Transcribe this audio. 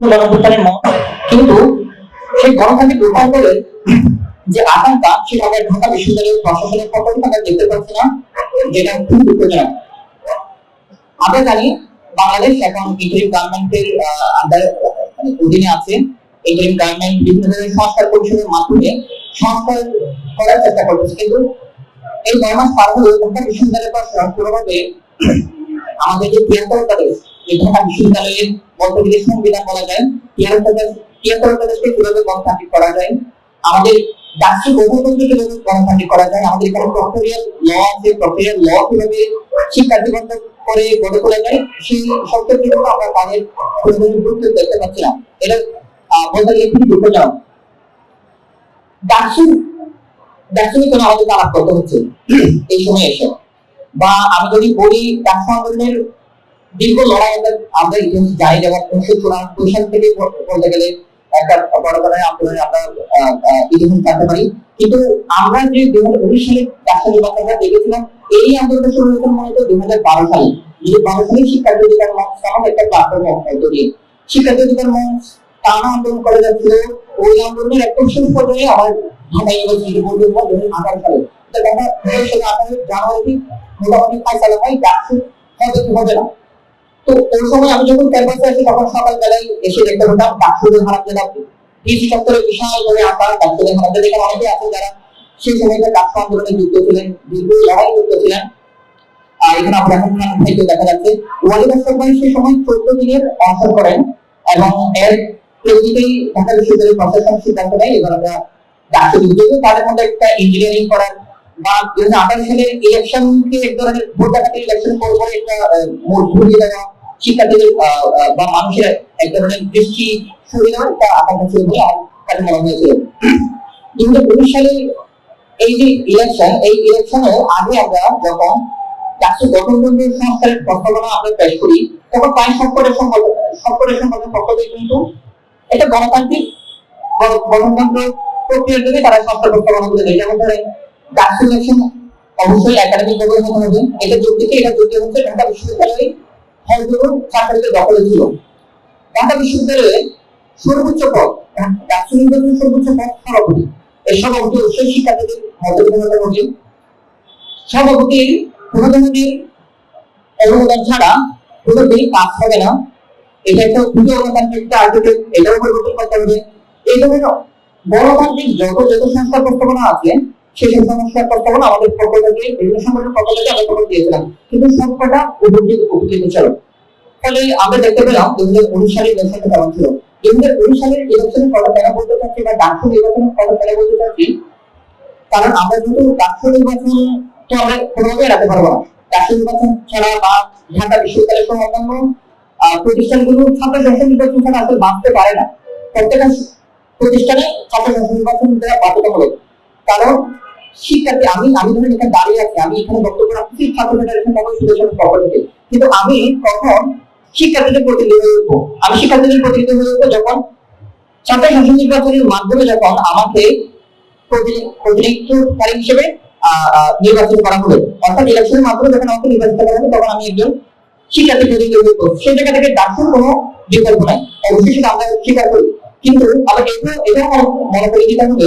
গণভুত্থানের মত। কিন্তু সেই গণতান্ত্রিক রূপান্তরের যে আকাঙ্ক্ষা সেটা আমরা ঢাকা বিশ্ববিদ্যালয়ের প্রশাসনের পক্ষ থেকে দেখতে পাচ্ছি না, যেটা খুব দুঃখজনক আমরা জানি বাংলাদেশ এখন ইন্টারিম গভর্নমেন্টের আন্ডার অধীনে আছে। ইন্টারিম গভর্নমেন্ট বিভিন্ন ধরনের সংস্কার পরিষদের মাধ্যমে সংস্কার করার চেষ্টা করতেছে। কিন্তু এই নয় মাস পার হলেও ঢাকা বিশ্ববিদ্যালয়ের প্রশাসন কোনোভাবে আমাদের যে তিয়াত্তরটা দেশ ঢাকা বিশ্ববিদ্যালয়ের সংবিধান বলা যায় কীভাবে গণতান্ত্রিক করা যায়? আমাদের রাষ্ট্রীয় কীভাবে গণতান্ত্রিক করা যায়? আমাদের এখানে প্রক্টোরিয়াল ল আছে প্রক্টোরিয়াল ল কীভাবে করে গড়ে তোলা যায়? সেই কিন্তু আমরা তাদের গুরুত্ব দেখতে পাচ্ছি না এটা বলতে গেলে খুবই দুঃখজনক। দার্শনিক দার্শনিক কোনো আমাদের আলাপ করতে হচ্ছে এই সময় এসে। বা আমি যদি বলি দার্শন আন্দোলনের দীর্ঘ লড়াই আমরা ইতিহাস জানি যেমন উনিশশো চুরানব্বই সাল থেকে বলতে গেলে একটা বড় ধরনের আন্দোলনে আমরা ইতিহাস জানতে পারি। কিন্তু আমরা যে দুই হাজার উনিশ সালে রাষ্ট্র নির্বাচনটা দেখেছিলাম, এই আন্দোলনটা শুরু হয়েছিল মূলত দুই হাজার বারো সালে। দুই বারো সালে শিক্ষার্থী অধিকার মঞ্চ নামক একটা প্ল্যাটফর্ম তৈরি শিক্ষার্থী অধিকার মঞ্চ টানা আন্দোলন করে যাচ্ছিল। ওই আন্দোলনের একটা শেষ পর্যায়ে আমার ঢাকা ইউনিভার্সিটি মধ্যে দুই হাজার আঠারো সালে সালে আঠারো জানুয়ারি মোটামুটি ফাইসালা হয় ডাকসু হবে কি হবে তো ওই সময় আমি যখন ক্যাম্পাসে আসি, তখন সকালবেলায় এসে দেখতে পেতাম ডাকসুদের চত্বরে বিশাল করে আঁকা ডাকসুদের হারাম জেলা এখানে অনেকে আছেন যারা সেই সময়টা ডাকসু আন্দোলনে যুক্ত ছিলেন দীর্ঘ লড়াই যুক্ত ছিলেন। আর এখানে আমরা এখন দেখা যাচ্ছে। ওয়ালিদ ভাই সেই সময় চোদ্দ দিনের অনশন করেন এবং এর প্রতিটাই ঢাকা বিশ্ববিদ্যালয়ের প্রশাসন সিদ্ধান্ত নেয়। এবার আমরা ডাকসু যদিও তাদের মধ্যে একটা ইঞ্জিনিয়ারিং করার বা দুই হাজার এক ধরনের ভোট ডাকাতি করে করে একটা বা মানুষের এক ধরনের এই যে ইলেকশন এই ইলেকশনের আগে আমরা যখন রাষ্ট্র গঠনতন্ত্রের সংস্কারের প্রস্তাবনা আমরা পেশ করি, তখন প্রায় সবকটের সম্পর্ক থেকে কিন্তু এটা গণতান্ত্রিক গণ- গণতন্ত্র প্রক্রিয়ার জন্য তারা সংস্কার প্রস্তাবনা গুলো দেয়। যেমন ধরেন ইলেকশন অবশ্যই একাডেমিক এটা যোগ দিতে এটা যোগ হচ্ছে ঢাকা বিশ্ববিদ্যালয়ে ছাত্রদের দখলে ছিল। ঢাকা বিশ্ববিদ্যালয়ে সর্বোচ্চ পদ নির্বাচনের সর্বোচ্চ পদ সভাপতি এই সভাপতি অবশ্যই শিক্ষার্থীদের সভাপতির অনুমোদন ছাড়া কোনোদিনই কাজ হবে না। এটা একটা খুবই গণতান্ত্রিক আর্টিকেল এটাও পরিবর্তন করতে হবে। এই ধরনের গণতান্ত্রিক যত যত সংস্কার প্রস্তাবনা আছে সেই সব সংস্কার প্রস্তাবনা আমাদের পক্ষ থেকে বিভিন্ন সংগঠনের পক্ষ থেকে আমরা তখন দিয়েছিলাম। কিন্তু সবকটা উপকৃত উপকৃত ছিল ফলে আমরা দেখতে পেলাম দুই হাজার উনিশ সালের ইলেকশনটা কেমন ছিল? দুই হাজার উনিশ সালের ইলেকশনের কথা কেন বলতে চাচ্ছি বা ডাকসু নির্বাচনের কথা কেন বলতে চাচ্ছি, কারণ আমরা কিন্তু ডাকসু নির্বাচন তো আমরা কোনোভাবেই রাখতে পারব না। ডাকসু নির্বাচন ছাড়া বা ঢাকা বিশ্ববিদ্যালয় সহ অন্যান্য প্রতিষ্ঠানগুলো ছাত্র সংসদ নির্বাচন ছাড়া আসলে বাঁচতে পারে না। প্রত্যেকটা প্রতিষ্ঠানে ছাত্র সংসদ নির্বাচন দেওয়া বাধ্যতামূলক। কারণ শিক্ষার্থী, আমি আমি ধরেন এখানে দাঁড়িয়ে আছি, আমি এখানে বক্তব্য রাখছি ছাত্র ফেডারেশন কংগ্রেস সুদেশের পক্ষ কিন্তু আমি কখন শিক্ষার্থীদের প্রতিনিধি হয়ে উঠবো? আমি শিক্ষার্থীদের প্রতিনিধি হয়ে উঠবো যখন ছাত্র সংসদ নির্বাচনের মাধ্যমে যখন আমাকে প্রতিনিধিত্বকারী হিসেবে নির্বাচিত করা হবে। অর্থাৎ ইলেকশনের মাধ্যমে যখন আমাকে নির্বাচিত করা হবে, তখন আমি একজন শিক্ষার্থী প্রতিনিধি হয়ে উঠবো। সেই জায়গা থেকে ডাক্তার কোনো বিকল্প নাই। অবশ্যই সেটা আমরা স্বীকার করি। কিন্তু আবার এটা এটা মনে করে দিতে হবে